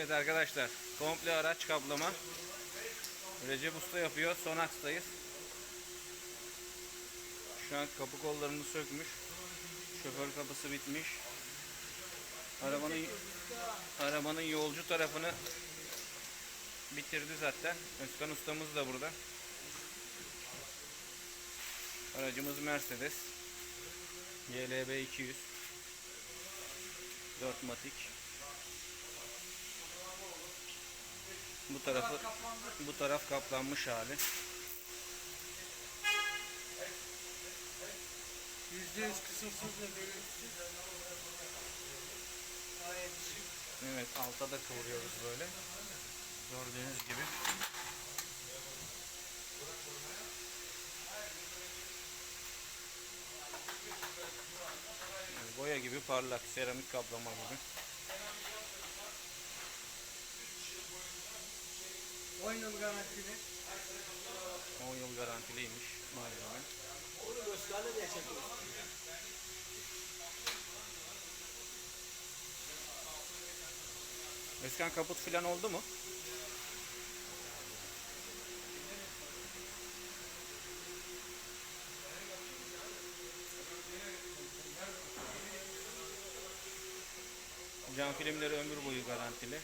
Evet arkadaşlar komple araç kaplama. Recep Usta yapıyor. Son akstayız. Şu an kapı kollarını sökmüş. Şoför kapısı bitmiş. Arabanın arabanın yolcu tarafını bitirdi zaten. Özkan ustamız da burada. Aracımız Mercedes. GLB 200. 4 matik. Bu tarafı bu taraf kaplanmış hali. Yüzde yüz kısımsız ve bölümsüz. Gayet şık. Evet alta da kıvırıyoruz böyle. Gördüğünüz gibi. Yani Boya gibi parlak, seramik kaplama gibi. 10 yıl garantili. 10 yıl garantiliymiş malzeme. Onu gösterdi diye çekiyor. Özkan kaput falan oldu mu? Cam filmleri ömür boyu garantili.